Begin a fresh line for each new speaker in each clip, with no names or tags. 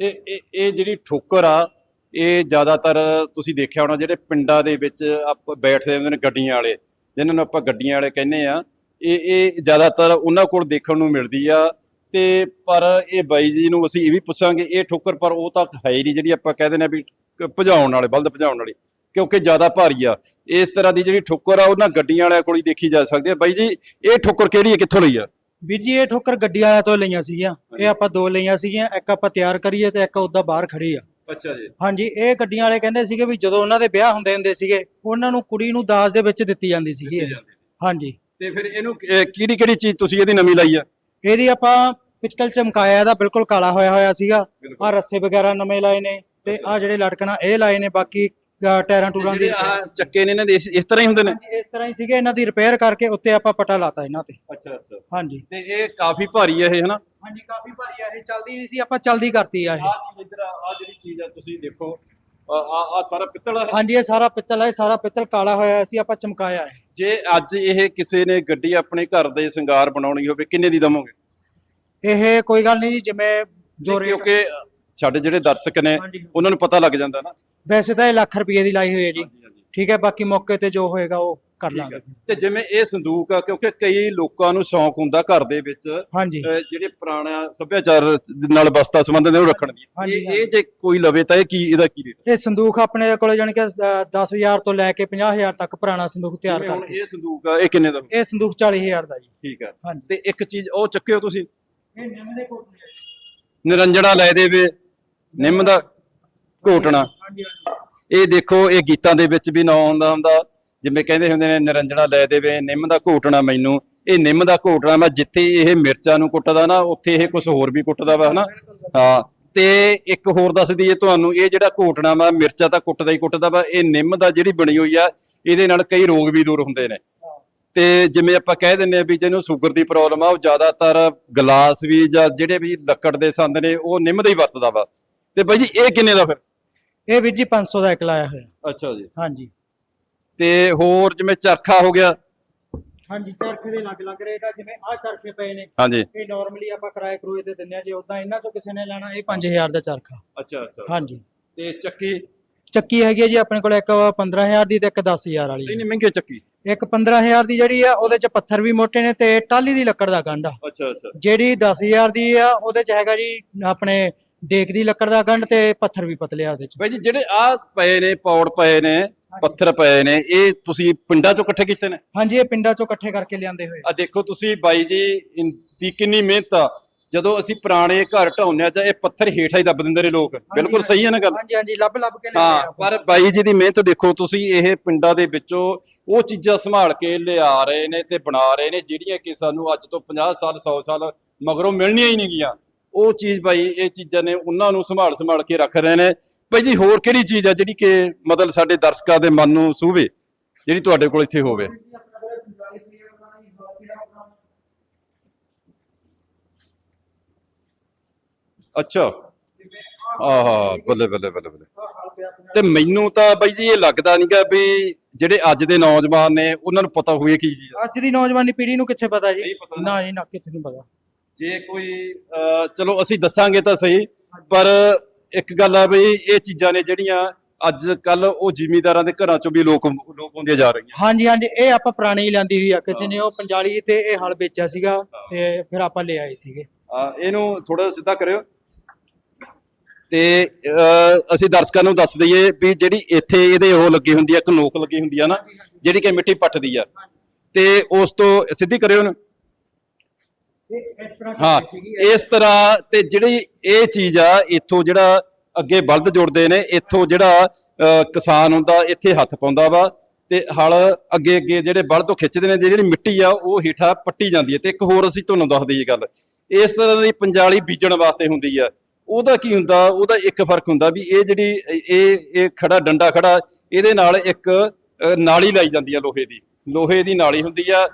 ਇਹ ਇਹ ਇਹ ਜਿਹੜੀ ਠੋਕਰ ਆ, ਇਹ ਜ਼ਿਆਦਾਤਰ ਤੁਸੀਂ ਦੇਖਿਆ ਹੋਣਾ ਜਿਹੜੇ ਪਿੰਡਾਂ ਦੇ ਵਿੱਚ ਆਪ ਬੈਠਦੇ ਹੁੰਦੇ ਨੇ ਗੱਡੀਆਂ ਵਾਲੇ ਜਿਨ੍ਹਾਂ ਨੂੰ ਆਪਾਂ ਗੱਡੀਆਂ ਵਾਲੇ ਕਹਿੰਦੇ ਆ, ਇਹ ਇਹ ਜ਼ਿਆਦਾਤਰ ਉਹਨਾਂ ਕੋਲ ਦੇਖਣ ਨੂੰ ਮਿਲਦੀ ਆ। ਤੇ ਪਰ ਇਹ ਬਾਈ ਜੀ ਨੂੰ ਅਸੀਂ ਇਹ ਵੀ ਪੁੱਛਾਂਗੇ, ਇਹ ਠੋਕਰ ਪਰ ਉਹ ਤਾਂ ਹੈ ਹੀ ਨਹੀਂ ਜਿਹੜੀ ਆਪਾਂ ਕਹਿ ਦਿੰਦੇ ਨੇ ਵੀ ਕ- ਭਜਾਉਣ ਵਾਲੇ, ਬਲਦ ਭਜਾਉਣ ਵਾਲੇ, ਕਿਉਂਕਿ ਜ਼ਿਆਦਾ ਭਾਰੀ ਆ। ਇਸ ਤਰ੍ਹਾਂ ਦੀ ਜਿਹੜੀ ਠੋਕਰ ਆ, ਉਹਨਾਂ ਗੱਡੀਆਂ ਵਾਲਿਆਂ ਕੋਲ ਹੀ ਦੇਖੀ ਜਾ ਸਕਦੀ ਆ। ਬਾਈ ਜੀ, ਇਹ ਠੋਕਰ ਕਿਹੜੀ ਹੈ, ਕਿੱਥੋਂ ਲਈ ਆ?
ਵੀਰ ਜੀ ਇਹ ਠੋਕਰ ਗੱਡੀ ਵਾਲਿਆਂ ਤੋਂ ਲਈਆਂ ਸੀਗੀਆਂ। ਇਹ ਆਪਾਂ ਦੋ ਲਈਆਂ ਸੀਗੀਆਂ ਇੱਕ ਆਪਾਂ ਤਿਆਰ ਕਰੀਏ ਤੇ ਇੱਕ ਉਹਦਾ ਬਾਹਰ ਖੜੀ ਆ।
ਅੱਛਾ ਜੀ।
ਹਾਂਜੀ ਇਹ ਗੱਡੀਆਂ ਵਾਲੇ ਕਹਿੰਦੇ ਸੀਗੇ ਵੀ ਜਦੋਂ ਉਹਨਾਂ ਦੇ ਵਿਆਹ ਹੁੰਦੇ ਹੁੰਦੇ ਸੀਗੇ ਉਹਨਾਂ ਨੂੰ ਕੁੜੀ ਨੂੰ ਦਾਜ ਦੇ ਵਿੱਚ ਦਿੱਤੀ ਜਾਂਦੀ ਸੀਗੀ ਇਹ। ਹਾਂਜੀ।
ਤੇ ਫਿਰ ਇਹਨੂੰ ਕਿਹੜੀ ਕਿਹੜੀ ਚੀਜ਼ ਤੁਸੀਂ ਇਹਦੀ ਨਵੀਂ ਲਾਈ ਆ?
ਇਹਦੀ ਆਪਾਂ ਪਿਚਕਲ ਚਮਕਾਇਆ ਇਹਦਾ ਬਿਲਕੁਲ ਕਾਲਾ ਹੋਇਆ ਹੋਇਆ ਸੀਗਾ।
ਬਿਲਕੁਲ।
ਆ ਰੱਸੇ ਵਗੈਰਾ ਨਵੇਂ ਲਾਏ ਨੇ ਤੇ ਆ ਜਿਹੜੇ ਲਟਕਣਾ ਇਹ ਲਾਏ ਨੇ। ਬਾਕੀ ਅ, ਟਾਇਰਾਂ ਟੂਰਾਂ ਦੀ।
ਜਿਹੜੇ ਆਹ ਚੱਕੇ ਨੇ ਇਹਨਾਂ ਦੇ ਇਸ ਇਸ ਤਰ੍ਹਾਂ ਹੀ ਹੁੰਦੇ ਨੇ?
ਹਾਂਜੀ, ਇਸ ਤਰ੍ਹਾਂ ਹੀ ਸੀਗੇ ਇਹਨਾਂ ਦੀ ਰਿਪੇਅਰ ਕਰਕੇ ਉੱਤੇ ਆਪਾਂ ਪਟਾ ਲਾਤਾ ਇਹਨਾਂ ਤੇ।
ਅੱਛਾ ਅੱਛਾ।
ਹਾਂਜੀ।
ਤੇ ਇਹ ਕਾਫੀ ਭਾਰੀ ਹੈ ਇਹ ਹਨਾ?
ਹਾਂਜੀ ਕਾਫੀ ਭਾਰੀ ਆ ਇਹ ਚੱਲਦੀ ਨਹੀਂ ਸੀ ਆਪਾਂ ਚਲਦੀ ਕਰਤੀ ਆ ਇਹ।
ਚੀਜ਼ ਇਧਰ ਆ ਜਿਹੜੀ ਚੀਜ਼ ਆ ਤੁਸੀਂ ਦੇਖੋ। ਆ ਆ ਸਾਰਾ ਪਿੱਤਲ ਹੈ
ਹਾਂਜੀ ਇਹ ਸਾਰਾ ਪਿੱਤਲ ਹੈ ਸਾਰਾ ਪਿੱਤਲ ਕਾਲਾ ਹੋਇਆ ਸੀ ਆਪਾਂ ਚਮਕਾਇਆ ਹੈ
ਜੇ ਅੱਜ ਇਹ ਕਿਸੇ ਨੇ ਗੱਡੀ ਆਪਣੇ ਘਰ ਦੇ ਸ਼ਿੰਗਾਰ ਬਣਾਉਣੀ ਹੋਵੇ ਕਿੰਨੇ ਦੀ ਦਮੋਗੇ
ਇਹ ਕੋਈ ਗੱਲ ਨਹੀਂ ਜੀ ਜਿਵੇਂ ਜੋ ਰੇਟ
ਕਿਉਂਕਿ ਸਾਡੇ ਜਿਹੜੇ ਦਰਸ਼ਕ ਨੇ
ਹਾਂਜੀ
ਉਹਨਾਂ ਨੂੰ ਪਤਾ ਲੱਗ ਜਾਂਦਾ ਨਾ।
ਵੈਸੇ ਤਾਂ ਇਹ ਲੱਖ ਰੁਪਏ ਦੀ ਲਾਈ ਹੋਈ ਹੈ ਜੀ। ਠੀਕ ਹੈ ਬਾਕੀ ਮੌਕੇ ਤੇ ਜੋ ਹੋਏਗਾ ਉਹ ਕਰ
ਠੀਕ ਹੈ।
ਲਾਂਗੇ।
ਤੇ ਜਿਵੇਂ ਇਹ ਸੰਦੂਕ ਆ ਕਿਉਂਕਿ ਕਈ ਲੋਕਾਂ ਨੂੰ ਸ਼ੌਂਕ ਹੁੰਦਾ ਘਰ ਦੇ ਵਿੱਚ
ਹਾਂਜੀ।
ਅਹ ਜਿਹੜੇ ਪੁਰਾਣਾ ਸੱਭਿਆਚਾਰ ਨਾਲ ਵਸਤਾ ਸੰਬੰਧ ਨੇ ਉਹ ਰੱਖਣ ਦੀ
ਹਾਂਜੀ,
ਇਹ ਇਹ ਜੇ ਕੋਈ ਲਵੇ ਤਾਂ ਇਹ ਕੀ ਇਹਦਾ ਕੀ ਰੇਟ
ਇਹ ਸੰਦੂਕ ਆਪਣੇ ਕੋਲੇ ਜਾਣੀ ਕਿ 10000 ਤੋਂ ਲੈ ਕੇ 50000 ਤੱਕ ਪੁਰਾਣਾ ਸੰਦੂਕ ਤਿਆਰ
ਜਿਵੇਂ ਹੁਣ
ਕਰਕੇ।
ਇਹ ਸੰਦੂਕ ਆ ਇਹ ਕਿੰਨੇ ਦਾ
ਇਹ ਸੰਦੂਕ 40000 ਦਾ ਜੀ।
ਠੀਕ ਹੈ
ਹਾਂਜੀ।
ਤੇ ਇੱਕ ਚੀਜ਼ ਉਹ ਚੱਕਿਓ ਤੁਸੀਂ।
ਇਹ ਨਿੰਮ ਦੇ ਕੋਲ
ਨਿਰੰਜਣਾ ਲੈ ਦੇਵੇ। ਨਿੰਮ ਦਾ ਘੋਟਣਾ। ਇਹ ਦੇਖੋ ਇਹ ਗੀਤਾਂ ਦੇ ਵਿੱਚ ਵੀ ਨਾਂ ਆਉਂਦਾ ਹੁੰਦਾ। ਜਿਵੇਂ ਕਹਿੰਦੇ ਹੁੰਦੇ ਨੇ ਨਿਰੰਜਣਾ ਲੈ ਦੇਵੇ ਨਿੰਮ ਦਾ ਘੋਟਣਾ ਮੈਨੂੰ। ਇਹ ਨਿੰਮ ਦਾ ਘੋਟਣਾ ਮੈਂ ਜਿੱਥੇ ਇਹ ਮਿਰਚਾਂ ਨੂੰ ਕੁੱਟਦਾ ਨਾ ਉੱਥੇ ਇਹ ਕੁਝ ਹੋਰ ਵੀ ਕੁੱਟਦਾ ਵਾ ਹਨਾ? ਹਾਂ। ਤੇ ਇੱਕ ਹੋਰ ਦੱਸ ਦਈਏ ਤੁਹਾਨੂੰ ਇਹ ਜਿਹੜਾ ਘੋਟਣਾ ਵਾ ਮਿਰਚਾਂ ਤਾਂ ਕੁੱਟਦਾ ਹੀ ਕੁੱਟਦਾ ਵਾ ਇਹ ਨਿੰਮ ਦਾ ਜਿਹੜੀ ਬਣੀ ਹੋਈ ਆ ਇਹਦੇ ਨਾਲ ਕਈ ਰੋਗ ਵੀ ਦੂਰ ਹੁੰਦੇ ਨੇ। ਤੇ ਜਿਵੇਂ ਆਪਾਂ ਕਹਿ ਦਿੰਦੇ ਆ ਵੀ ਜਿਹਨੂੰ ਸ਼ੂਗਰ ਦੀ ਪ੍ਰੋਬਲਮ ਆ ਉਹ ਜ਼ਿਆਦਾਤਰ ਗਲਾਸ ਵੀ ਜਾਂ ਜਿਹੜੇ ਵੀ ਲੱਕੜ ਦੇ ਸੰਦ ਨੇ ਉਹ ਨਿੰਮ ਦਾ ਹੀ ਵਰਤਦਾ ਵਾ। ਤੇ ਬਾਈ ਜੀ ਇਹ ਕਿੰਨੇ ਦਾ ਫਿਰ?
ਇਹ ਵੀਰ ਜੀ 500 ਦਾ ਇੱਕ ਲਾਇਆ ਹੋਇਆ।
ਅੱਛਾ ਜੀ।
ਹਾਂਜੀ।
ਤੇ ਹੋਰ ਜਿਵੇਂ ਚਰਖਾ ਹੋ ਗਿਆ?
ਹਾਂਜੀ ਚਰਖੇ ਦੇ ਲੱਗ ਲੱਗ ਰੇਟ ਆ ਜਿਵੇਂ ਆਹ ਚਰਖੇ ਪਏ ਨੇ।
ਹਾਂਜੀ।
ਇਹ ਨਾਰਮਲੀ ਆਪਾਂ ਕਿਰਾਏ ਕਰੂਏ ਤੇ ਦਿੰਨੇ ਆ ਜੇ ਉਦਾਂ ਇਹਨਾਂ ਤੋਂ ਕਿਸੇ ਨੇ ਲੈਣਾ ਇਹ 5000 ਦਾ ਚਰਖਾ।
ਅੱਛਾ ਅੱਛਾ।
ਹਾਂਜੀ।
ਤੇ ਚੱਕੀ?
ਚੱਕੀ ਹੈਗੀ ਜੀ ਆਪਣੇ ਕੋਲ ਇੱਕ 15000 ਦੀ ਤੇ ਇੱਕ 10000 ਵਾਲੀ
ਇੰਨੀ ਮਹਿੰਗੀ ਚੱਕੀ।
ਇੱਕ 15000 ਦੀ ਜਿਹੜੀ ਆ ਉਹਦੇ ਚ ਪੱਥਰ ਵੀ ਮੋਟੇ ਨੇ ਤੇ ਟਾਲੀ ਦੀ ਲੱਕੜ ਦਾ ਗੰਢ ਆ।
ਅੱਛਾ ਅੱਛਾ।
ਜਿਹੜੀ 10000 ਦੀ ਆ ਉਹਦੇ ਚ ਹੈਗਾ ਜੀ ਆਪਣੇ ਡੇਕ ਦੀ ਲੱਕੜ ਦਾ ਗੰਢ ਤੇ ਪੱਥਰ ਵੀ ਪਤਲੇ ਆ ਉਹਦੇ ਚ।
ਬਾਈ ਜੀ ਜਿਹੜੇ ਆ ਪਏ ਨੇ ਪੌੜ ਪਏ ਨੇ ਪੱਥਰ ਪਏ ਨੇ ਇਹ ਤੁਸੀਂ ਪਿੰਡਾਂ ਚੋਂ ਇਕੱਠੇ ਕੀਤੇ ਨੇ?
ਹਾਂਜੀ ਇਹ ਪਿੰਡਾਂ ਚੋਂ ਇਕੱਠੇ ਕਰਕੇ ਲਿਆਂਦੇ ਹੋਏ।
ਆ ਦੇਖੋ ਤੁਸੀਂ ਬਾਈ ਜੀ ਦੀ ਕਿੰਨੀ ਮਿਹਨਤ ਆ। ਜਦੋਂ ਅਸੀਂ ਪੁਰਾਣੇ ਘਰ ਢਾਉਂਦੇ ਆ ਜਾਂ ਇਹ ਪੱਥਰ ਹੇਠਾਂ ਹੀ ਦੱਬ ਦਿੰਦੇ ਨੇ ਲੋਕ। ਬਿਲਕੁਲ ਸਹੀ ਹੈ ਨਾ ਗੱਲ?
ਹਾਂਜੀ ਹਾਂਜੀ ਲੱਭ ਲੱਭ ਕੇ
ਹਾਂ ਪਰ ਬਾਈ ਜੀ ਦੀ ਮਿਹਨਤ ਦੇਖੋ ਤੁਸੀਂ ਇਹ ਪਿੰਡਾਂ ਦੇ ਵਿੱਚੋਂ ਉਹ ਚੀਜ਼ਾਂ ਸੰਭਾਲ ਕੇ ਲਿਆ ਰਹੇ ਨੇ ਤੇ ਬਣਾ ਰਹੇ ਨੇ ਜਿਹੜੀਆਂ ਕਿ ਸਾਨੂੰ ਅੱਜ ਤੋਂ 50 ਸਾਲ 100 ਸਾਲ ਮਗਰੋਂ ਮਿਲਣੀਆਂ ਹੀ ਨਹੀਂ ਗੀਆਂ ਉਹ ਚੀਜ਼ ਬਾਈ ਇਹ ਚੀਜ਼ਾਂ ਨੇ ਉਹਨਾਂ ਨੂੰ ਸੰਭਾਲ ਸੰਭਾਲ ਕੇ ਰੱਖ ਰਹੇ ਨੇ। ਬਾਈ ਜੀ ਹੋਰ ਕਿਹੜੀ ਚੀਜ਼ ਆ ਜਿਹੜੀ ਕਿ ਮਤਲਬ ਸਾਡੇ ਦਰਸ਼ਕਾਂ ਦੇ ਮਨ ਨੂੰ ਸੂਵੇ ਜਿਹੜੀ ਤੁਹਾਡੇ ਕੋਲ ਇੱਥੇ ਹੋਵੇ? ਅੱਛਾ। ਆਹਾ ਬੱਲੇ ਬੱਲੇ ਬੱਲੇ ਬੱਲੇ। ਤੇ ਮੈਨੂੰ ਤਾਂ ਬਾਈ ਜੀ ਇਹ ਲੱਗਦਾ ਨਹੀਂਗਾ ਵੀ ਜਿਹੜੇ ਅੱਜ ਦੇ ਨੌਜਵਾਨ ਨੇ ਉਹਨਾਂ ਨੂੰ ਪਤਾ ਹੋਵੇ ਕੀ ਚੀਜ਼ ਆ।
ਅੱਜ ਦੀ ਨੌਜਵਾਨੀ ਪੀੜ੍ਹੀ ਨੂੰ ਕਿੱਥੇ ਪਤਾ ਜੀ?
ਨਹੀਂ ਪਤਾ। ਨਾ।
ਨਾ ਜੀ ਨਾ ਕਿੱਥੇ ਨਹੀਂ ਪਤਾ।
ਜੇ ਕੋਈ ਚਲੋ ਅਸੀਂ ਦੱਸਾਂਗੇ ਤਾਂ ਸਹੀ ਪਰ ਇੱਕ ਗੱਲ ਆ ਬਈ ਇਹ ਚੀਜ਼ਾਂ ਨੇ ਜਿਹੜੀਆਂ ਅੱਜ ਕੱਲ ਉਹ ਜ਼ਿਮੀਂਦਾਰਾਂ ਦੇ ਘਰਾਂ ਚੋਂ ਵੀ ਲੋਕ ਲੋਪ ਹੁੰਦੀਆਂ ਜਾ ਰਹੀਆਂ।
ਹਾਂਜੀ ਹਾਂਜੀ ਇਹ ਆਪਾਂ ਪੁਰਾਣੀ ਹੀ ਲਿਆਂਦੀ ਹੋਈ ਆ। ਕਿਸੇ ਨੇ ਉਹ ਪੰਜਾਲੀ ਤੇ ਇਹ ਹਲ ਵੇਚਿਆ ਸੀਗਾ ਤੇ ਫਿਰ ਆਪਾਂ ਲੈ ਆਏ ਸੀਗੇ।
ਇਹਨੂੰ ਥੋੜਾ ਸਿੱਧਾ ਕਰਿਓ। ਤੇ ਅਸੀਂ ਦਰਸ਼ਕਾਂ ਨੂੰ ਦੱਸ ਦਈਏ ਵੀ ਜਿਹੜੀ ਇੱਥੇ ਇਹਦੇ ਉਹ ਲੱਗੀ ਹੁੰਦੀ ਆ ਇੱਕ ਨੋਕ ਲੱਗੀ ਹੁੰਦੀ ਆ ਨਾ ਜਿਹੜੀ ਕਿ ਮਿੱਟੀ ਪੱਟਦੀ ਆ। ਤੇ ਉਸ ਤੋਂ ਸਿੱਧੀ ਕਰਿਓ ਨਾ ਹਾਂ ਇਸ ਤਰ੍ਹਾਂ ਤੇ ਜਿਹੜੀ ਇਹ ਚੀਜ਼ ਆ ਇੱਥੋਂ ਜਿਹੜਾ ਅੱਗੇ ਬਲਦ ਜੁੜਦੇ ਨੇ ਇੱਥੋਂ ਜਿਹੜਾ ਕਿਸਾਨ ਹੁੰਦਾ ਇੱਥੇ ਹੱਥ ਪਾਉਂਦਾ ਵਾ ਤੇ ਹਲ ਅੱਗੇ ਅੱਗੇ ਜਿਹੜੇ ਬਲਦ ਤੋਂ ਖਿੱਚਦੇ ਨੇ ਜਿਹੜੀ ਮਿੱਟੀ ਆ ਉਹ ਹੀਠਾ ਪੱਟੀ ਜਾਂਦੀ ਹੈ ਤੇ ਇੱਕ ਹੋਰ ਅਸੀਂ ਤੁਹਾਨੂੰ ਦੱਸ ਦਈਏ ਗੱਲ। ਇਸ ਤਰ੍ਹਾਂ ਦੀ ਪੰਜਾਲੀ ਬੀਜਣ ਵਾਸਤੇ ਹੁੰਦੀ ਆ। ਉਹਦਾ ਕੀ ਹੁੰਦਾ ਉਹਦਾ ਇੱਕ ਫ਼ਰਕ ਹੁੰਦਾ ਵੀ ਇਹ ਜਿਹੜੀ ਇਹ ਇਹ ਖੜਾ ਡੰਡਾ ਖੜਾ ਇਹਦੇ ਨਾਲ ਇੱਕ ਨਾਲੀ ਲਾਈ ਜਾਂਦੀ ਆ ਲੋਹੇ ਦੀ। ਲੋਹੇ ਦੀ ਨਾਲੀ ਹੁੰਦੀ ਆ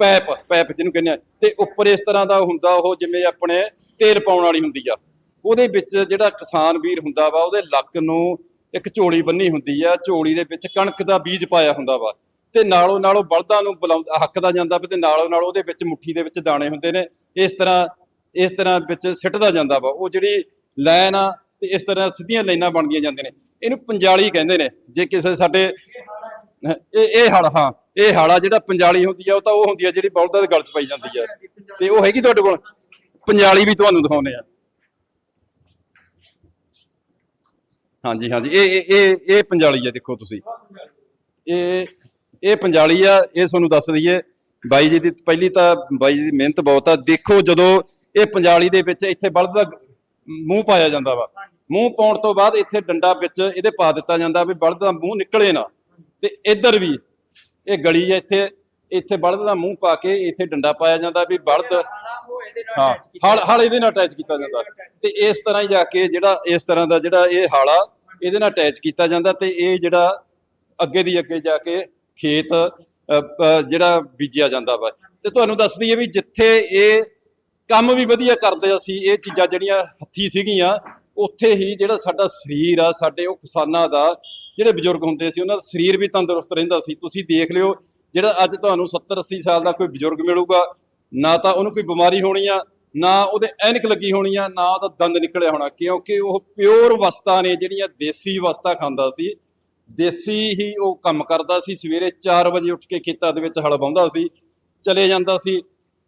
ਪੈਪ ਪੈਪ ਜਿਹਨੂੰ ਕਹਿੰਦੇ ਆ। ਤੇ ਉੱਪਰ ਇਸ ਤਰ੍ਹਾਂ ਦਾ ਹੁੰਦਾ ਉਹ ਜਿਵੇਂ ਆਪਣੇ ਤੇਲ ਪਾਉਣ ਵਾਲੀ ਹੁੰਦੀ ਆ। ਉਹਦੇ ਵਿੱਚ ਜਿਹੜਾ ਕਿਸਾਨ ਵੀਰ ਹੁੰਦਾ ਵਾ, ਉਹਦੇ ਲੱਕ ਨੂੰ ਇੱਕ ਝੋਲੀ ਬੰਨੀ ਹੁੰਦੀ ਆ। ਝੋਲੀ ਦੇ ਵਿੱਚ ਕਣਕ ਦਾ ਬੀਜ ਪਾਇਆ ਹੁੰਦਾ ਵਾ। ਤੇ ਨਾਲੋਂ ਨਾਲੋਂ ਬਲਦਾਂ ਨੂੰ ਬੁਲਾਉਂਦਾ ਹੱਕਦਾ ਜਾਂਦਾ ਵਾ ਤੇ ਨਾਲੋਂ ਨਾਲ ਉਹਦੇ ਵਿੱਚ ਮੁੱਠੀ ਦੇ ਵਿੱਚ ਦਾਣੇ ਹੁੰਦੇ ਨੇ। ਇਸ ਤਰ੍ਹਾਂ ਇਸ ਤਰ੍ਹਾਂ ਵਿੱਚ ਸਿੱਟਦਾ ਜਾਂਦਾ ਵਾ। ਉਹ ਜਿਹੜੀ ਲਾਈਨ ਆ ਤੇ ਇਸ ਤਰ੍ਹਾਂ ਸਿੱਧੀਆਂ ਲਾਈਨਾਂ ਬਣਦੀਆਂ ਜਾਂਦੀਆਂ ਨੇ। ਇਹਨੂੰ ਪੰਜਾਲੀ ਕਹਿੰਦੇ ਨੇ। ਜੇ ਕਿਸੇ ਸਾਡੇ, ਇਹ ਇਹ ਹਲ, ਹਾਂ। ਇਹ ਹਾਲਾ ਜਿਹੜਾ ਪੰਜਾਲੀ ਹੁੰਦੀ ਆ, ਉਹ ਤਾਂ ਉਹ ਹੁੰਦੀ ਆ ਜਿਹੜੀ ਬਲਦਾਂ ਦੇ ਗਲ 'ਚ ਪਈ ਜਾਂਦੀ ਆ। ਤੇ ਉਹ ਹੈਗੀ ਤੁਹਾਡੇ ਕੋਲ? ਪੰਜਾਲੀ ਵੀ ਤੁਹਾਨੂੰ ਦਿਖਾਉਂਦੇ ਆ। ਹਾਂਜੀ ਹਾਂਜੀ। ਇਹ ਇਹ ਇਹ ਇਹ ਪੰਜਾਲੀ ਆ, ਦੇਖੋ ਤੁਸੀਂ। ਇਹ ਇਹ ਪੰਜਾਲੀ ਆ, ਇਹ ਤੁਹਾਨੂੰ ਦੱਸ ਦਈਏ। ਬਾਈ ਜੀ ਦੀ ਪਹਿਲੀ ਤਾਂ, ਬਾਈ ਜੀ ਦੀ ਮਿਹਨਤ ਬਹੁਤ ਆ। ਦੇਖੋ ਜਦੋਂ ਇਹ ਪੰਜਾਲੀ ਦੇ ਵਿੱਚ ਇੱਥੇ ਬਲਦ ਦਾ ਮੂੰਹ ਪਾਇਆ ਜਾਂਦਾ ਵਾ। ਮੂੰਹ ਪਾਉਣ ਤੋਂ ਬਾਅਦ ਇੱਥੇ ਡੰਡਾ ਵਿੱਚ ਇਹਦੇ ਪਾ ਦਿੱਤਾ ਜਾਂਦਾ ਵੀ ਬਲਦ ਦਾ ਮੂੰਹ ਨਿਕਲੇ ਨਾ। ਤੇ ਇੱਧਰ ਵੀ ਇਹ ਗਲੀ ਹੈ ਇੱਥੇ ਇੱਥੇ ਬਲਦ ਦਾ ਮੂੰਹ ਪਾ ਕੇ ਇੱਥੇ ਡੰਡਾ ਪਾਇਆ ਜਾਂਦਾ ਵੀ ਬਲਦ ਹਾਂ ਹਲ ਹਲ ਇਹਦੇ ਨਾਲ ਅਟੈਚ ਕੀਤਾ ਜਾਂਦਾ। ਤੇ ਇਸ ਤਰ੍ਹਾਂ ਹੀ ਜਾ ਕੇ ਜਿਹੜਾ ਇਸ ਤਰ੍ਹਾਂ ਦਾ ਜਿਹੜਾ ਇਹ ਹਾਲਾ ਇਹਦੇ ਨਾਲ ਅਟੈਚ ਕੀਤਾ ਜਾਂਦਾ ਤੇ ਇਹ ਜਿਹੜਾ ਅੱਗੇ ਦੀ ਅੱਗੇ ਜਾ ਕੇ ਖੇਤ ਅ, ਜਿਹੜਾ ਬੀਜਿਆ ਜਾਂਦਾ ਵਾ। ਤੇ ਤੁਹਾਨੂੰ ਦੱਸ ਦਈਏ ਵੀ ਜਿੱਥੇ ਇਹ ਕੰਮ ਵੀ ਵਧੀਆ ਕਰਦੇ ਅਸੀਂ ਇਹ ਚੀਜ਼ਾਂ ਜਿਹੜੀਆਂ ਹੱਥੀ ਸੀਗੀਆਂ ਉੱਥੇ ਹੀ ਜਿਹੜਾ ਸਾਡਾ ਸਰੀਰ ਆ ਸਾਡੇ ਉਹ ਕਿਸਾਨਾਂ ਦਾ ਜਿਹੜੇ ਬਜ਼ੁਰਗ ਹੁੰਦੇ ਸੀ, ਉਹਨਾਂ ਦਾ ਸਰੀਰ ਵੀ ਤੰਦਰੁਸਤ ਰਹਿੰਦਾ ਸੀ। ਤੁਸੀਂ ਦੇਖ ਲਿਓ, ਜਿਹੜਾ ਅੱਜ ਤੁਹਾਨੂੰ 70 80 ਸਾਲ ਦਾ ਕੋਈ ਬਜ਼ੁਰਗ ਮਿਲੂਗਾ, ਨਾ ਤਾਂ ਉਹਨੂੰ ਕੋਈ ਬਿਮਾਰੀ ਹੋਣੀ ਆ, ਨਾ ਉਹਦੇ ਐਨਕ ਲੱਗੀ ਹੋਣੀ ਆ, ਨਾ ਉਹਦਾ ਦੰਦ ਨਿਕਲਿਆ ਹੋਣਾ। ਕਿਉਂਕਿ ਉਹ ਪਿਓਰ ਵਸਤਾਂ ਨੇ, ਜਿਹੜੀਆਂ ਦੇਸੀ ਵਸਤਾ ਖਾਂਦਾ ਸੀ। ਦੇਸੀ ਹੀ ਉਹ ਕੰਮ ਕਰਦਾ ਸੀ, ਸਵੇਰੇ 4 ਵਜੇ ਉੱਠ ਕੇ ਖੇਤਾਂ ਦੇ ਵਿੱਚ ਹਲ ਵਾਹੁੰਦਾ ਸੀ, ਚਲੇ ਜਾਂਦਾ ਸੀ।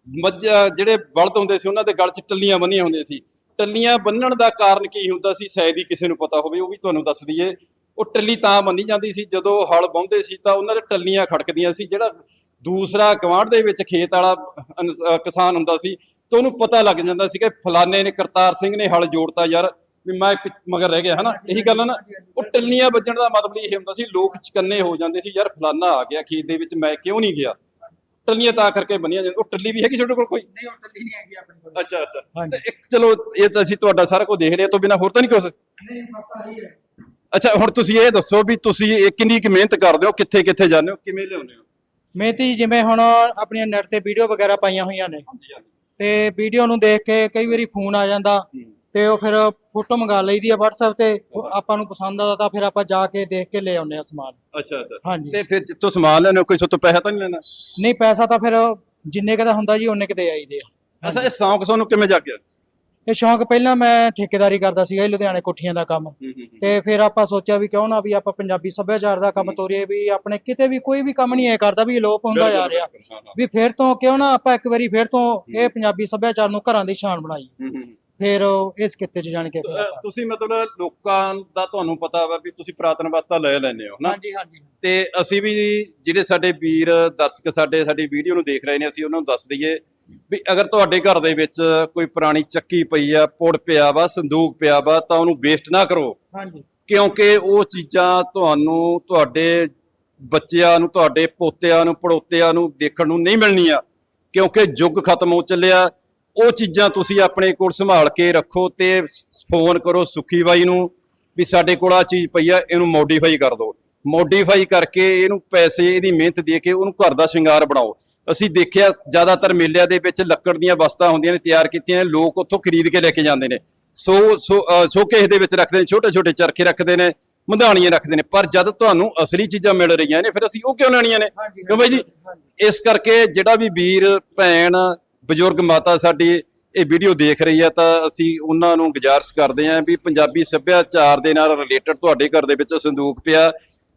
ਮੱਝ, ਜਿਹੜੇ ਬਲਦ ਹੁੰਦੇ ਸੀ, ਉਹਨਾਂ ਦੇ ਗਲ 'ਚ ਟੱਲੀਆਂ ਬੰਨੀਆਂ ਹੁੰਦੀਆਂ ਸੀ। ਟੱਲੀਆਂ ਬੰਨਣ ਦਾ ਕਾਰਨ ਕੀ ਹੁੰਦਾ ਸੀ, ਸ਼ਾਇਦ ਹੀ ਕਿਸੇ ਨੂੰ ਪਤਾ ਹੋਵੇ, ਉਹ ਵੀ ਤੁਹਾਨੂੰ ਦੱਸ ਦਈਏ। ਉਹ ਟੱਲੀ ਤਾਂ ਬੰਨੀ ਜਾਂਦੀ ਸੀ ਜਦੋਂ ਹਲ ਵਾਹੁੰਦੇ ਸੀ ਤਾਂ ਉਹਨਾਂ ਦੇ ਟੱਲੀਆਂ ਖੜਕਦੀਆਂ ਸੀ ਜਿਹੜਾ ਦੂਸਰਾ ਗਵਾਂਢ ਦੇ ਵਿੱਚ ਖੇਤ ਵਾਲਾ ਕਿਸਾਨ ਹੁੰਦਾ ਸੀ ਤਾਂ ਉਹਨੂੰ ਪਤਾ ਲੱਗ ਜਾਂਦਾ ਸੀ ਕਿ ਫਲਾਣੇ ਨੇ ਕਰਤਾਰ ਸਿੰਘ ਨੇ ਹਲ ਜੋੜਤਾ ਯਾਰ ਵੀ ਮੈਂ ਮਗਰ ਰਹਿ ਗਿਆ ਹਨਾ? ਇਹੀ ਗੱਲ ਨਾ? ਉਹ ਟੱਲੀਆਂ ਵੱਜਣ ਦਾ ਮਤਲਬ ਇਹ ਹੁੰਦਾ ਸੀ ਲੋਕ ਚਕੰਨੇ ਹੋ ਜਾਂਦੇ ਸੀ ਯਾਰ ਫਲਾਨਾ ਆ ਗਿਆ ਖੇਤ ਦੇ ਵਿੱਚ ਮੈਂ ਕਿਉਂ ਨਹੀਂ ਗਿਆ? ਟੱਲੀਆਂ ਤਾਂ ਕਰਕੇ ਬੰਨੀਆਂ ਜਾਂਦੀਆਂ ਉਹ ਟੱਲੀ ਵੀ ਹੈਗੀ ਤੁਹਾਡੇ ਕੋਲ ਕੋਈ?
ਨਹੀਂ ਉਹ ਟੱਲੀ ਨਹੀਂ ਹੈਗੀ ਆਪਣੇ ਕੋਲ।
ਅੱਛਾ ਅੱਛਾ। ਤੇ ਇੱਕ ਚਲੋ ਇਹ ਤਾਂ ਅਸੀਂ ਤੁਹਾਡਾ ਸਾਰਾ ਕੁਝ ਦੇਖ ਲਿਆ ਤੋਂ ਬਿਨਾ ਹੋਰ ਤਾਂ ਨਹੀਂ ਕੁਝ
ਨਹੀਂ ਬਸ ਆਹੀ ਹੈ।
ਅੱਛਾ ਹੁਣ ਤੁਸੀਂ ਇਹ ਦੱਸੋ ਵੀ ਤੁਸੀਂ ਇਹ ਕਿੰਨੀ ਕੁ ਮਿਹਨਤ ਕਰਦੇ ਹੋ ਕਿੱਥੇ ਕਿੱਥੇ ਜਾਂਦੇ ਹੋ ਕਿਵੇਂ ਲਿਆਉਂਦੇ ਹੋ?
ਮਿਹਨਤੀ ਜਿਵੇਂ ਹੁਣ ਆਪਣੀਆਂ ਨੈਟ ਤੇ ਵੀਡੀਓ ਵਗੈਰਾ ਪਾਈਆਂ ਹੋਈਆਂ ਨੇ। ਤੇ ਵੀਡੀਓ ਨੂੰ ਦੇਖ ਕੇ ਕਈ ਵਾਰੀ ਫੋਨ ਆ ਜਾਂਦਾ ਤੇ ਉਹ ਫਿਰ ਫੋਟੋ ਮੰਗਾ ਲਈਦੀ ਆ WhatsApp ਤੇ ਉਹ ਆਪਾਂ ਨੂੰ ਪਸੰਦ ਆਦਾ ਤਾਂ ਫਿਰ ਆਪਾਂ ਜਾ ਕੇ ਦੇਖ ਕੇ ਲੈ ਆਉਂਦੇ ਆ ਸਮਾਨ।
ਅੱਛਾ ਅੱਛਾ।
ਹਾਂਜੀ।
ਤੇ ਫਿਰ ਜਿੱਥੋਂ ਸਮਾਨ ਲੈਣੇ ਕੋਈ ਸੋ ਪੈਸਾ ਤਾਂ ਨਹੀਂ ਲੈਣਾ
ਨਹੀਂ ਪੈਸਾ ਤਾਂ ਫਿਰ ਜਿੰਨੇ ਕੁ ਦਾ ਹੁੰਦਾ ਜੀ ਉਹਨੇ ਕਿਤੇ ਆਈਦੇ ਆ।
ਅੱਛਾ ਇਹ ਸ਼ੌਂਕ ਤੁਹਾਨੂੰ ਕਿਵੇਂ ਜਾਗਿਆ?
ਇਹ ਸ਼ੌਂਕ ਪਹਿਲਾਂ ਮੈਂ ਠੇਕੇਦਾਰੀ ਕਰਦਾ ਸੀਗਾ ਜੀ ਲੁਧਿਆਣੇ ਕੋਠੀਆਂ ਦਾ ਕੰਮ। ਤੇ ਫਿਰ ਆਪਾਂ ਸੋਚਿਆ ਵੀ ਕਿਉਂ ਨਾ ਵੀ ਆਪਾਂ ਪੰਜਾਬੀ ਸੱਭਿਆਚਾਰ ਦਾ ਕੰਮ ਤੋਰੀਏ ਵੀ ਆਪਣੇ ਕਿਤੇ ਵੀ ਕੋਈ ਵੀ ਕੰਮ ਨਹੀਂ ਐ ਕਰਦਾ ਵੀ ਲੋਪ ਹੁੰਦਾ ਜਾ ਰਿਹਾ। ਵੀ ਫਿਰ ਤੋਂ ਕਿਉਂ ਨਾ ਆਪਾਂ ਇੱਕ ਵਾਰੀ ਫਿਰ ਤੋਂ ਇਹ ਪੰਜਾਬੀ ਸੱਭਿਆਚਾਰ ਨੂੰ ਘਰਾਂ ਦੀ ਸ਼ਾਨ ਬਣਾਈਏ। ਫਿਰ ਇਸ ਕਿੱਤੇ 'ਚ ਜਾਣ ਕੇ
ਤੁਸੀਂ ਮਤਲਬ ਲੋਕਾਂ ਦਾ ਤੁਹਾਨੂੰ ਪਤਾ ਵਾ ਵੀ ਤੁਸੀਂ ਪ੍ਰਾਤਨ ਅਵਸਥਾ ਲੈ ਲੈਂਦੇ ਹੋ ਹਨਾ
ਹਾਂਜੀ ਹਾਂਜੀ।
ਤੇ ਅਸੀਂ ਵੀ ਜਿਹੜੇ ਸਾਡੇ ਵੀਰ ਦਰਸ਼ਕ ਸਾਡੇ ਸਾਡੀ ਵੀਡੀਓ ਨੂੰ ਦੇਖ ਰਹੇ ਨੇ ਅਸੀਂ ਉਹਨਾਂ ਨੂੰ ਦੱਸ ਦਈਏ ਵੀ ਅਗਰ ਤੁਹਾਡੇ ਘਰ ਦੇ ਵਿੱਚ ਕੋਈ ਪੁਰਾਣੀ ਚੱਕੀ ਪਈ ਆ ਪੁੜ ਪਿਆ ਵਾ ਸੰਦੂਕ ਪਿਆ ਵਾ ਤਾਂ ਉਹਨੂੰ ਵੇਸਟ ਨਾ ਕਰੋ।
ਹਾਂਜੀ।
ਕਿਉਂਕਿ ਉਹ ਚੀਜ਼ਾਂ ਤੁਹਾਨੂੰ ਤੁਹਾਡੇ ਬੱਚਿਆਂ ਨੂੰ ਤੁਹਾਡੇ ਪੋਤਿਆਂ ਨੂੰ ਪੜੋਤਿਆਂ ਨੂੰ ਦੇਖਣ ਨੂੰ ਨਹੀਂ ਮਿਲਣੀਆਂ। ਕਿਉਂਕਿ ਯੁੱਗ ਖਤਮ ਹੋ ਚੱਲਿਆ। ਉਹ ਚੀਜ਼ਾਂ ਤੁਸੀਂ ਆਪਣੇ ਕੋਲ ਸੰਭਾਲ ਕੇ ਰੱਖੋ ਤੇ ਫੋਨ ਕਰੋ ਸੁਖੀ ਬਾਈ ਨੂੰ ਵੀ ਸਾਡੇ ਕੋਲ ਆ ਚੀਜ਼ ਪਈ ਆ ਇਹਨੂੰ ਮੋਡੀਫਾਈ ਕਰ ਦਿਓ। ਮੋਡੀਫਾਈ ਕਰਕੇ ਇਹਨੂੰ ਪੈਸੇ ਇਹਦੀ ਮਿਹਨਤ ਦੇ ਕੇ ਉਹਨੂੰ ਘਰ ਦਾ ਸ਼ਿੰਗਾਰ ਬਣਾਓ। ਅਸੀਂ ਦੇਖਿਆ ਜ਼ਿਆਦਾਤਰ ਮੇਲਿਆਂ ਦੇ ਵਿੱਚ ਲੱਕੜ ਦੀਆਂ ਵਸਤਾਂ ਹੁੰਦੀਆਂ ਨੇ ਤਿਆਰ ਕੀਤੀਆਂ ਨੇ ਲੋਕ ਉੱਥੋਂ ਖਰੀਦ ਕੇ ਲੈ ਕੇ ਜਾਂਦੇ ਨੇ। ਸੋ ਸ਼ੋਕੇਸ ਦੇ ਵਿੱਚ ਰੱਖਦੇ ਨੇ ਛੋਟੇ ਛੋਟੇ ਚਰਖੇ ਰੱਖਦੇ ਨੇ ਮਧਾਣੀਆਂ ਰੱਖਦੇ ਨੇ। ਪਰ ਜਦ ਤੁਹਾਨੂੰ ਅਸਲੀ ਚੀਜ਼ਾਂ ਮਿਲ ਰਹੀਆਂ ਨੇ ਫਿਰ ਅਸੀਂ ਉਹ ਕਿਉਂ ਲੈਣੀਆਂ ਨੇ? ਕਿਉਂ ਬਾਈ ਜੀ? ਇਸ ਕਰਕੇ ਜਿਹੜਾ ਵੀ ਵੀਰ ਭੈਣ ਬਜ਼ੁਰਗ ਮਾਤਾ ਸਾਡੀ ਇਹ ਵੀਡੀਓ ਦੇਖ ਰਹੀ ਆ ਤਾਂ ਅਸੀਂ ਉਹਨਾਂ ਨੂੰ ਗੁਜ਼ਾਰਿਸ਼ ਕਰਦੇ ਆਂ ਵੀ ਪੰਜਾਬੀ ਸੱਭਿਆਚਾਰ ਦੇ ਨਾਲ ਰਿਲੇਟਡ ਤੁਹਾਡੇ ਘਰ ਦੇ ਵਿੱਚ ਸੰਦੂਕ ਪਿਆ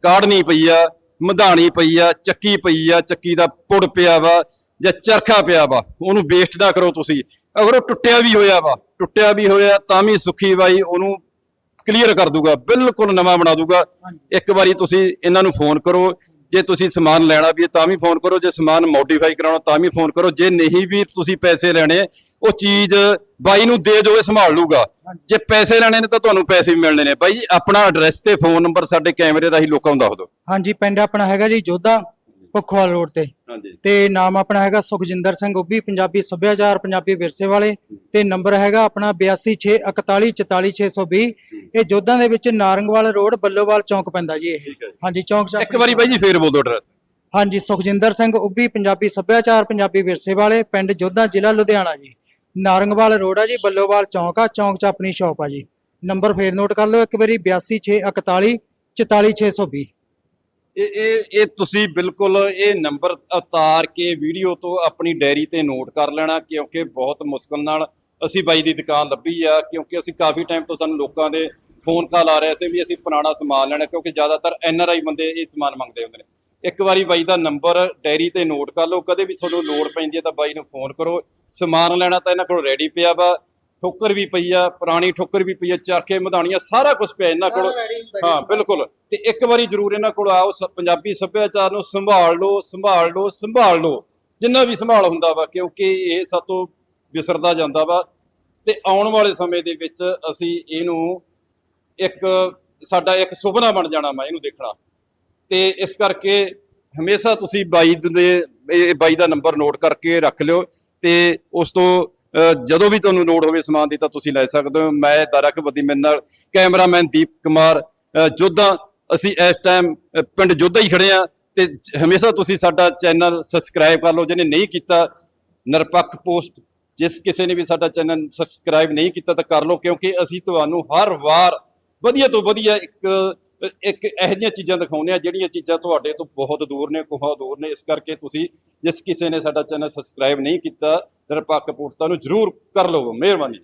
ਕਾੜਨੀ ਪਈ ਆ ਮਧਾਣੀ ਪਈ ਆ ਚੱਕੀ ਪਈ ਆ ਚੱਕੀ ਦਾ ਪੁੜ ਪਿਆ ਵਾ ਜਾਂ ਚਰਖਾ ਪਿਆ ਵਾ ਉਹਨੂੰ ਵੇਸਟ ਨਾ ਕਰੋ ਤੁਸੀਂ। ਅਗਰ ਉਹ ਟੁੱਟਿਆ ਵੀ ਹੋਇਆ ਵਾ ਟੁੱਟਿਆ ਵੀ ਹੋਇਆ ਤਾਂ ਵੀ ਸੁਖੀ ਬਾਈ ਉਹਨੂੰ ਕਲੀਅਰ ਕਰ ਦੂਗਾ ਬਿਲਕੁਲ ਨਵਾਂ ਬਣਾ ਦੂਗਾ। ਇੱਕ ਵਾਰੀ ਤੁਸੀਂ ਇਹਨਾਂ ਨੂੰ ਫੋਨ ਕਰੋ ਜੇ ਤੁਸੀਂ ਸਮਾਨ ਲੈਣਾ ਵੀ ਹੈ ਤਾਂ ਵੀ ਫੋਨ ਕਰੋ ਜੇ ਸਮਾਨ ਮੋਡੀਫਾਈ ਕਰਾਉਣਾ ਤਾਂ ਵੀ ਫੋਨ ਕਰੋ ਜੇ ਨਹੀਂ ਵੀ ਤੁਸੀਂ ਪੈਸੇ ਲੈਣੇ ਉਹ ਚੀਜ਼ ਬਾਈ ਨੂੰ ਦੇ ਦਿਓ ਇਹ ਸੰਭਾਲ ਲੂਗਾ। ਜੇ ਪੈਸੇ ਲੈਣੇ ਨੇ ਤਾਂ ਤੁਹਾਨੂੰ ਪੈਸੇ ਵੀ ਮਿਲਣੇ ਨੇ। ਬਾਈ ਜੀ ਆਪਣਾ ਐਡਰੈਸ ਤੇ ਫੋਨ ਨੰਬਰ ਸਾਡੇ ਕੈਮਰੇ ਦਾ ਹੀ ਲੋਕਾਂ ਨੂੰ ਦੱਸ ਦਿਓ।
ਹਾਂਜੀ ਪਿੰਡ ਆਪਣਾ ਹੈਗਾ ਜੀ ਜੋਧਾ ਪਖਵਾਲ ਰੋਡ ਤੇ।
ਹਾਂਜੀ।
ਤੇ ਨਾਮ ਆਪਣਾ ਹੈਗਾ ਸੁਖਜਿੰਦਰ ਸਿੰਘ ਉੱਭੀ ਪੰਜਾਬੀ ਸੱਭਿਆਚਾਰ ਪੰਜਾਬੀ ਵਿਰਸੇ ਵਾਲੇ। ਤੇ ਨੰਬਰ ਹੈਗਾ ਆਪਣਾ 8264144620 ਇਹ ਜੋਧਾਂ ਦੇ ਵਿੱਚ ਨਾਰੰਗਵਾਲ ਰੋਡ ਬੱਲੋਵਾਲ ਚੌਂਕ ਪੈਂਦਾ ਜੀ ਇਹ। ਹਾਂਜੀ ਚੌਂਕ ਚ
ਇੱਕ ਵਾਰੀ ਬਾਈ ਜੀ ਫੇਰ ਬੋਲ ਦਿਓ ਐਡਰੈਸ
ਹਾਂਜੀ ਸੁਖਜਿੰਦਰ ਸਿੰਘ ਉੱਭੀ ਪੰਜਾਬੀ ਸੱਭਿਆਚਾਰ ਪੰਜਾਬੀ ਵਿਰਸੇ ਵਾਲੇ ਪਿੰਡ ਜੋਧਾ ਜ਼ਿਲ੍ਹਾ ਲੁਧਿਆਣਾ ਜੀ। ਨਾਰੰਗਵਾਲ ਰੋਡ ਆ ਜੀ, ਬੱਲੋਵਾਲ ਚੌਂਕ ਆ, ਚੌਂਕ 'ਚ ਆਪਣੀ ਸ਼ਾਪ ਆ ਜੀ। ਨੰਬਰ ਫੇਰ ਨੋਟ ਕਰ ਲਓ ਇੱਕ ਵਾਰੀ 826414 44620
ਇਹ ਇਹ ਇਹ ਤੁਸੀਂ ਬਿਲਕੁਲ ਇਹ ਨੰਬਰ ਉਤਾਰ ਕੇ ਵੀਡੀਓ ਤੋਂ ਆਪਣੀ ਡਾਇਰੀ ਤੇ ਨੋਟ ਕਰ ਲੈਣਾ, ਕਿਉਂਕਿ ਬਹੁਤ ਮੁਸ਼ਕਲ ਨਾਲ ਅਸੀਂ ਬਾਈ ਦੀ ਦੁਕਾਨ ਲੱਭੀ ਆ, ਕਿਉਂਕਿ ਅਸੀਂ ਕਾਫੀ ਟਾਈਮ ਤੋਂ ਸਾਨੂੰ ਲੋਕਾਂ ਦੇ ਫੋਨ ਕਾਲ ਆ ਰਹੇ ਸੀ ਵੀ ਅਸੀਂ ਪੁਰਾਣਾ ਸਮਾਨ ਲੈਣਾ, ਕਿਉਂਕਿ ਜ਼ਿਆਦਾਤਰ ਐਨ ਆਰ ਆਈ ਬੰਦੇ ਇਹ ਸਮਾਨ ਮੰਗਦੇ ਹੁੰਦੇ ਨੇ। ਇੱਕ ਵਾਰੀ ਬਾਈ ਦਾ ਨੰਬਰ ਡਾਇਰੀ ਤੇ ਨੋਟ ਕਰ ਲਓ ਕਦੇ ਵੀ ਤੁਹਾਨੂੰ ਲੋੜ ਪੈਂਦੀ ਹੈ ਤਾਂ ਬਾਈ ਨੂੰ ਫੋਨ ਕਰੋ। ਸਮਾਨ ਲੈਣਾ ਤਾਂ ਇਹਨਾਂ ਕੋਲ ਰੈਡੀ ਪਿਆ ਵਾ ਠੋਕਰ ਵੀ ਪਈ ਆ ਪੁਰਾਣੀ ਠੋਕਰ ਵੀ ਪਈ ਆ ਚਰਖੇ ਮਧਾਣੀਆਂ ਸਾਰਾ ਕੁਝ ਪਿਆ ਇਹਨਾਂ ਕੋਲ। ਹਾਂ ਬਿਲਕੁਲ। ਤੇ ਇੱਕ ਵਾਰੀ ਜ਼ਰੂਰ ਇਹਨਾਂ ਕੋਲ ਆਓ ਪੰਜਾਬੀ ਸੱਭਿਆਚਾਰ ਨੂੰ ਸੰਭਾਲ ਲਓ ਸੰਭਾਲ ਲਓ ਸੰਭਾਲ ਲਓ। ਜਿੰਨਾ ਵੀ ਸੰਭਾਲ ਹੁੰਦਾ ਵਾ ਕਿਉਂਕਿ ਇਹ ਸਭ ਤੋਂ ਵਿਸਰਦਾ ਜਾਂਦਾ ਵਾ। ਤੇ ਆਉਣ ਵਾਲੇ ਸਮੇਂ ਦੇ ਵਿੱਚ ਅਸੀਂ ਇਹਨੂੰ ਇੱਕ ਸਾਡਾ ਇੱਕ ਸੁਪਨਾ ਬਣ ਜਾਣਾ ਵਾ ਇਹਨੂੰ ਦੇਖਣਾ। ਤੇ ਇਸ ਕਰਕੇ ਹਮੇਸ਼ਾ ਤੁਸੀਂ ਬਾਈ ਦੇ ਬਾਈ ਦਾ ਨੰਬਰ ਨੋਟ ਕਰਕੇ ਰੱਖ ਲਿਓ ਤੇ ਉਸ ਤੋਂ ਜਦੋਂ ਵੀ ਤੁਹਾਨੂੰ ਲੋੜ ਹੋਵੇ ਸਮਾਨ ਦੀ ਤਾਂ ਤੁਸੀਂ ਲੈ ਸਕਦੇ ਹੋ। ਮੈਂ ਦਾਰਕ ਬੱਦੀ ਮੇਰੇ ਨਾਲ ਕੈਮਰਾਮੈਨ ਦੀਪ ਕੁਮਾਰ ਅ, ਜੋਧਾ। ਅਸੀਂ ਇਸ ਟਾਈਮ ਪਿੰਡ ਜੋਧਾ ਹੀ ਖੜੇ ਆ ਤੇ ਹਮੇਸ਼ਾ ਤੁਸੀਂ ਸਾਡਾ ਚੈਨਲ ਸਬਸਕ੍ਰਾਈਬ ਕਰ ਲਓ। ਜਿਹਨੇ ਨਹੀਂ ਕੀਤਾ ਨਿਰਪੱਖ ਪੋਸਟ ਜਿਸ ਕਿਸੇ ਨੇ ਵੀ ਸਾਡਾ ਚੈਨਲ ਸਬਸਕ੍ਰਾਈਬ ਨਹੀਂ ਕੀਤਾ ਤਾਂ ਕਰ ਲਓ ਕਿਉਂਕਿ ਅਸੀਂ ਤੁਹਾਨੂੰ ਹਰ ਵਾਰ ਵਧੀਆ ਤੋਂ ਵਧੀਆ ਇੱਕ ਇੱਕ ਇਹੋ ਜਿਹੀਆਂ ਚੀਜ਼ਾਂ ਦਿਖਾਉਂਦੇ ਆ, ਜਿਹੜੀਆਂ ਚੀਜ਼ਾਂ ਤੁਹਾਡੇ ਤੋਂ ਬਹੁਤ ਦੂਰ ਨੇ, ਕੋਹਾਂ ਦੂਰ ਨੇ। ਇਸ ਕਰਕੇ ਤੁਸੀਂ ਜਿਸ ਕਿਸੇ ਨੇ ਸਾਡਾ ਚੈਨਲ ਸਬਸਕ੍ਰਾਈਬ ਨਹੀਂ ਕੀਤਾ ਨਿਰਪੱਖ ਪੋਸਟਾਂ ਨੂੰ ਜਰੂਰ ਕਰ ਲਵੋ। ਮਿਹਰਬਾਨੀ।